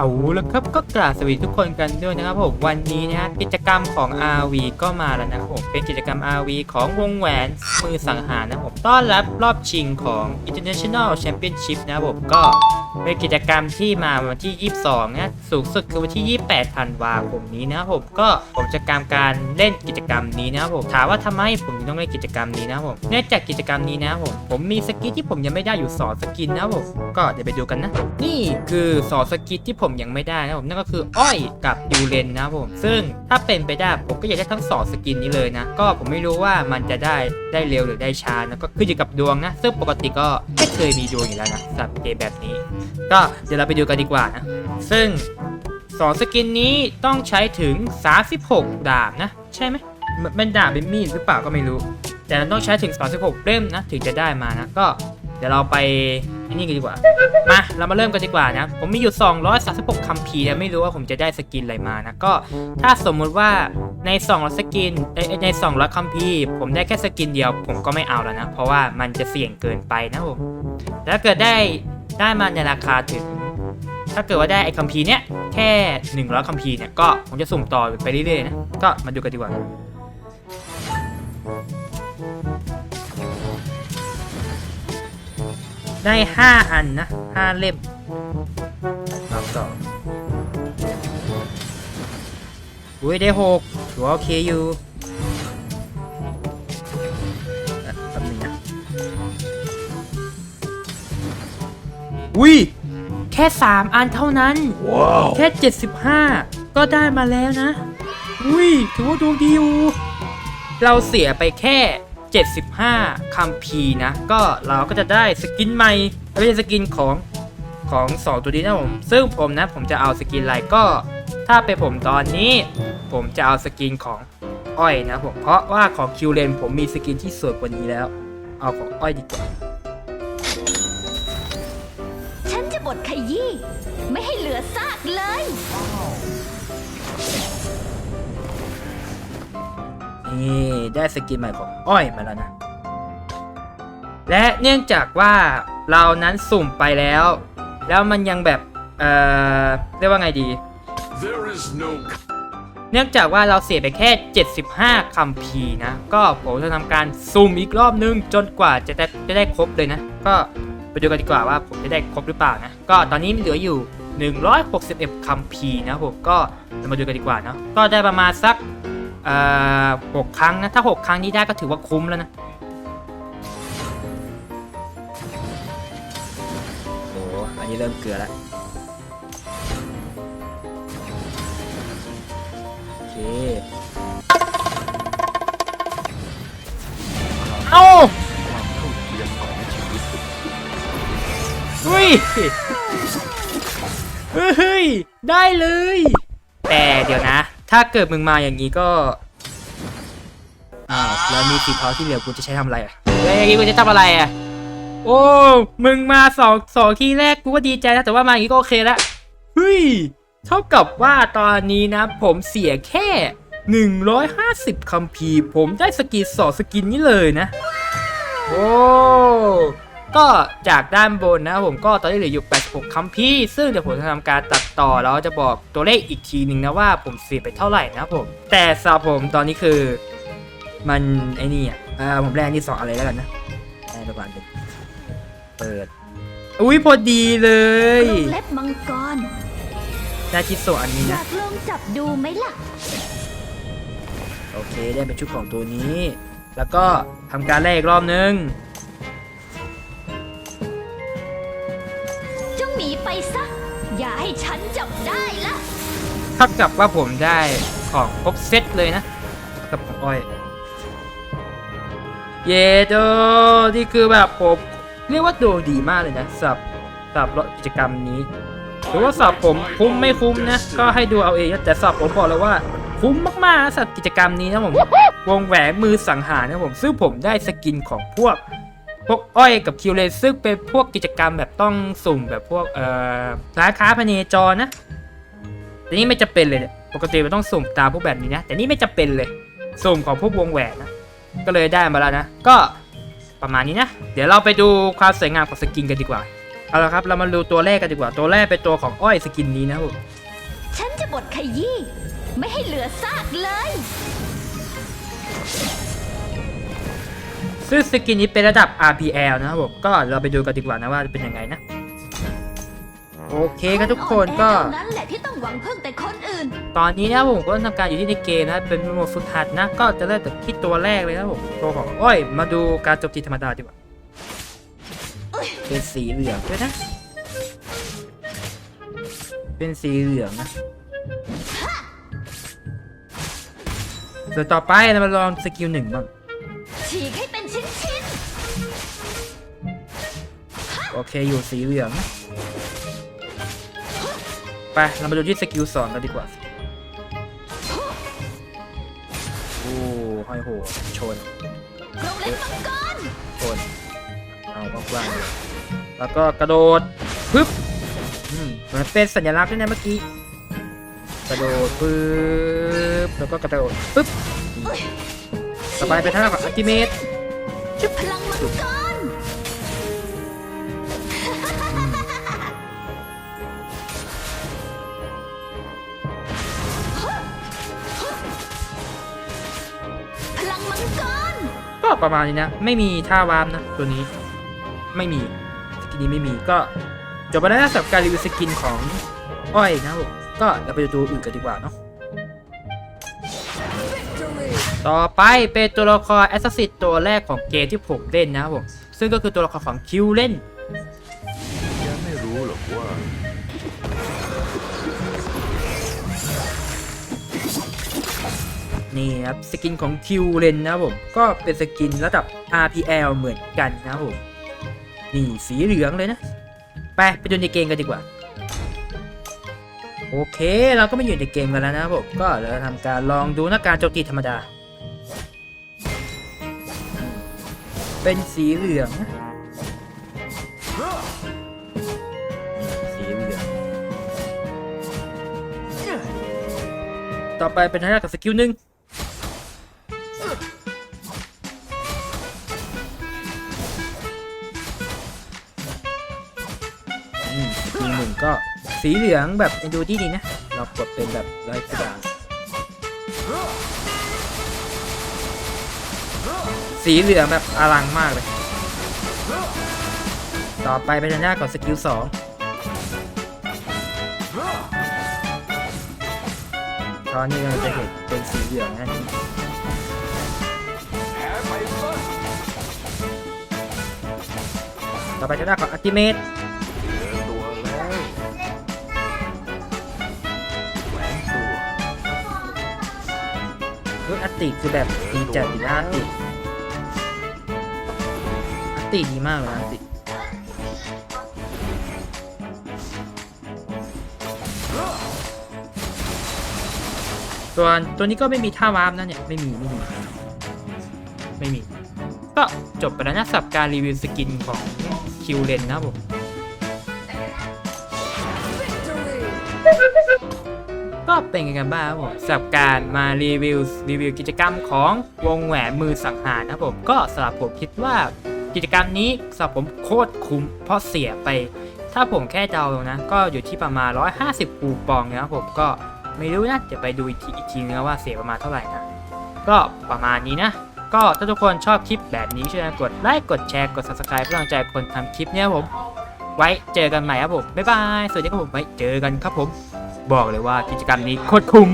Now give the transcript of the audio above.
เอาแล้วครับก็กราบสวัสดีทุกคนกันด้วยนะครับผมวันนี้นะฮะกิจกรรมของ RV ก็มาแล้วนะครับผมเป็นกิจกรรม RV ของวงแหวนมือสังหารนะครับผมต้อนรับรอบชิงของ International Championship นะครับผมก็เป็นกิจกรรมที่มาวันที่ 22 นะ สูงสุดคือวันที่ 28 ธันวาคมนี้นะครับผมก็ผมจะกรรมการเล่นกิจกรรมนี้นะครับผมถามว่าทำไมผมถึงต้องเล่นกิจกรรมนี้นะครับผมเนื่องจากกิจกรรมนี้นะครับผมผมมีสกินที่ผมยังไม่ได้อยู่สองสกินนะครับผมก็เดี๋ยวไปดูกันนะ นี่คือสองสกินที่ผมยังไม่ได้นะครับผมนั่นก็คืออ้อยกับยูเรนนะครับผมซึ่งถ้าเป็นไปได้ผมก็อยากได้ทั้งสองสกินนี้เลยนะก็ผมไม่รู้ว่ามันจะได้ได้เร็วหรือได้ช้านะก็ขึ้นอยู่กับดวงนะซึ่งปกติก็ไม่เคยมีดวงอยู่แล้วนะสำหรับเกมแบบนี้ ก็เดี๋ยวเราไปดูกันดีกว่านะซึ่งสองสกินนี้ต้องใช้ถึง 36 ดาบนะ ใช่ไหมมันดาบเป็นมีดหรือเปล่าก็ไม่รู้ แต่ต้องใช้ถึง 36เล่มนะ ถึงจะได้มานะ ก็ เดี๋ยวเราไปอ้นี่กันดีกว่า มาเรามาเริ่มกันดีกว่านะ ผมมีอยู่ 236คัมภีร์นะไม่รู้ว่าผมจะได้สกินอะไรมานะ ก็ถ้าสมมุติว่าใน200สกินในใน200คัมภีร์ผมได้แค่สกินเดียว ผมก็ไม่เอาแล้วนะ เพราะว่ามันจะเสี่ยงเกินไปนะผมแต่ถ้าเกิดได้ได้มาในราคาถึง ถ้าเกิดว่าได้ไอ้คัมภีร์เนี้ยแค่ 100คัมภีร์เนี่ยก็ผมจะสุ่มต่อไปเรื่อยๆนะ ก็มาดูกันดีกว่า ได้ 5 อันนะ 5 เล่มรอบสองอุ้ยได้6ถือว่าโอเคอยู่เอ่อแป๊บนึงนะ อุ้ย แค่ 3 อันเท่านั้นแค่ 75 ก็ได้มาแล้วนะ อุ้ย ถือว่าดวงดีอยู่ เราเสียไปแค่ 75คัมภีนะ ก็เราก็จะได้สกินใหม่ไม่ใช่สกินของของ 2 ตัวนี้นะผม ซึ่งผมนะผมจะเอาสกินอะไรก็ ถ้าเป็นผมตอนนี้ ผมจะเอาสกินของอ้อยนะผมเพราะว่าของคิวเลนผมมีสกินที่สวยกว่านี้แล้ว เอาของอ้อยดีกว่าฉันจะบดขยี้ไม่ให้เหลือซากเลย นี่ได้สกินใหม่ของอ้อยมาแล้วนะ และเนื่องจากว่าเรานั้นสุ่มไปแล้ว แล้วมันยังแบบ เอ่อ เรียกว่าไงดี There is no เนื่องจากว่าเราเสียไปแค่ 75คัมภีร์นะ ก็ผมจะทำการสุ่มอีกรอบนึง จนกว่าจะได้จะได้ครบเลยนะ ก็ไปดูกันดีกว่าว่าผมจะได้ครบหรือเปล่านะ ก็ตอนนี้เหลืออยู่ 161คัมภีร์นะผมก็เรามาดูกันดีกว่าเนาะก็ได้ประมาณสักเอ่อหกครั้งนะถ้า6ครั้งนี้ได้ก็ถือว่าคุ้มแล้วนะโอ้อันนี้เริ่มเกลือแล้วโอเคเอ้าเฮ้ยเฮ้ย ได้เลยแต่เดี๋ยวนะ ถ้าเกิดมึงมาอย่างนี้ก็อ้าวแล้วมีสีเทาที่เหลือกูจะใช้ทำอะไรอะเฮ้ยอย่างนี้กูจะทำอะไรอะ โอ้ มึงมาสองสองทีแรกกูก็ดีใจนะแต่ว่ามาอย่างนี้ก็โอเคละเฮ้ยเท่ากับว่าตอนนี้นะ ผมเสียแค่ 150คัมภีร์ผมได้สกินสองสกินนี้เลยนะ โอ้ ก็จากด้านบนนะผมก็ตอนนี้เหลืออยู่ 86คัมภีร์ซึ่งเดี๋ยวผมจะทำการตัดต่อแล้วจะบอกตัวเลขอีกทีหนึ่งนะว่าผมเสียไปเท่าไหร่นะผม แต่สำหรับผมตอนนี้คือ มันไอ้นี่อะอ่าผมแรกที่สองอะไรแล้วกันนะแรกประมาณหนึ่งเปิด อุ้ยพอดีเลยกรงเล็บมังกรได้ที่สองอันนี้อนะยากลองจับดูไหมล่ะ โอเคได้เป็นชุดของตัวนี้ แล้วก็ทำการแลกอีกรอบนึง ซะ อย่าให้ฉันจับได้ละเท่ากับว่าผมได้ของครบเซตเลยนะกับของอ้อย เยโดนี่คือแบบผมเรียกว่าดวงดีมากเลยนะสำหรับสำหรับกิจกรรมนี้หรือว่าสำหรับผมคุ้มไม่คุ้มนะ ก็ให้ดูเอาเองแต่สำหรับผมบอกเลยว่า คุ้มมากๆสำหรับกิจกรรมนี้นะผมวงแหวนมือสังหารนะผมซึ่งผมได้สกินของพวก พวกอ้อยกับคิวเลซึ่งเป็นพวกกิจกรรมแบบต้องสุ่มแบบพวกเอ่อร้านค้าพเนจรนะแต่นี่ไม่จะเป็นเลยเนี่ยปกติมันต้องสุ่มตามพวกแบบนี้นะแต่นี่ไม่จะเป็นเลยสุ่มของพวกวงแหวนนะก็เลยได้มาแล้วนะ ก็ประมาณนี้นะ เดี๋ยวเราไปดูความสวยงามของสกินกันดีกว่าเอาละครับเรามาดูตัวแรกกันดีกว่าตัวแรกเป็นตัวของอ้อยสกินนี้นะครับผมฉันจะบดขยี้ไม่ให้เหลือซากเลย ซึ่งสกินนี้เป็นระดับ RPL นะครับผมก็เราไปดูกันดีกว่านะว่าจะเป็นยังไงนะ โอเคครับทุกคนก็ นั้นแหละที่ต้องหวังพึ่งแต่คนอื่น ตอนนี้นะผมก็ทำการอยู่ที่ในเกมนะเป็นโหมดฝึกหัดนะ ก็จะเริ่มจากที่ตัวแรกเลยนะครับผมตัวของอ้อยมาดูการโจมตีธรรมดาดีกว่าเป็นสีเหลืองด้วยนะ เป็นสีเหลืองนะส่วนต่อไปเรามาลองสกิลหนึ่งบ้างฉีกให้เป โอเคอยู่สีเหลืองไปเรามาดูที่สกิลสองกันดีกว่าโอ้ห้อยโหชนๆกรงเล็กมังกรชนเอากว้างๆเลยแล้วก็กระโดดปึ๊บมเหมือนเป็นสัญลักษณ์ด้วยนะเมื่อกี้กระโดดปึ๊บแล้วก็กระโดดปึ๊บต่อไปท่าของอัลติเมทพลังมังกร ก็ประมาณนี้นะ ไม่มีท่าวาร์มนะ ตัวนี้ไม่มีสกินนี้ไม่มีก็จบไปแล้วนะสำหรับการรีวิวสกินของอ้อยนะผมก็เราไปดูตัวอื่นกันดีกว่าเนาะต่อไปเป็นตัวละครแอสซัสซินตัวแรกของเกมที่ผมเล่นนะครับผมซึ่งก็คือตัวละครของคิวเล่น นี่ครับสกินของคิวเลนนะผมก็เป็นสกินระดับ RPL เหมือนกันนะผมนี่สีเหลืองเลยนะ ไปไปดูในเกมกันดีกว่า โอเคเราก็มาอยู่ในเกมกันแล้วนะผมก็เราจะทำการลองดูนะการโจมตีธรรมดา เป็นสีเหลืองสีเหลืองต่อไปเป็นทางด้านกับสกิลหนึ่ง สีเหลืองแบบดูดีดีนะ เรากดเป็นแบบไร้กระดาษสีเหลืองแบบอลังมากเลย ต่อไปเป็นทางด้านของสกิลสองตอนนี้เราจะเห็นเป็นสีเหลืองนั่นเองต่อไปทางด้านของอัลติเมท ติคือแบบดีจัดดีนะอัตติอัติดีมากเลยนะอัตติส่วตัวนี้ก็ไม่มีท่าวาร์ปนะเนี่ยไม่มีไม่มีไม่มี ก็จบไปแล้วนะสับการรีวิวสกินของคิวเลนนะผม ก็เป็นยังไงกันบ้างครับผมสำหรับการมารีวิวรีวิวกิจกรรมของวงแหวนมือสังหารนะครับผมก็สำหรับผมคิดว่ากิจกรรมนี้สำหรับผมโคตรคุ้มเพราะเสียไป ถ้าผมแค่เดานะ ก็อยู่ที่ประมาณ 150 คูปองนะครับผมก็ไม่รู้นะเดี๋ยวไปดูอีกทีอีกทีนึงว่าเสียประมาณเท่าไหร่นะก็ประมาณนี้นะก็ถ้าทุกคนชอบคลิปแบบนี้ช่วยกดไลค์กดแชร์กด subscribe เพื่อเป็นกำลังใจคนทำคลิปเนี้ยผม ไว้เจอกันใหม่ครับผม บ๊ายบาย สวัสดีครับผม ไว้เจอกันครับผม บอกเลยว่ากิจกรรมนี้โคตรคุ้ม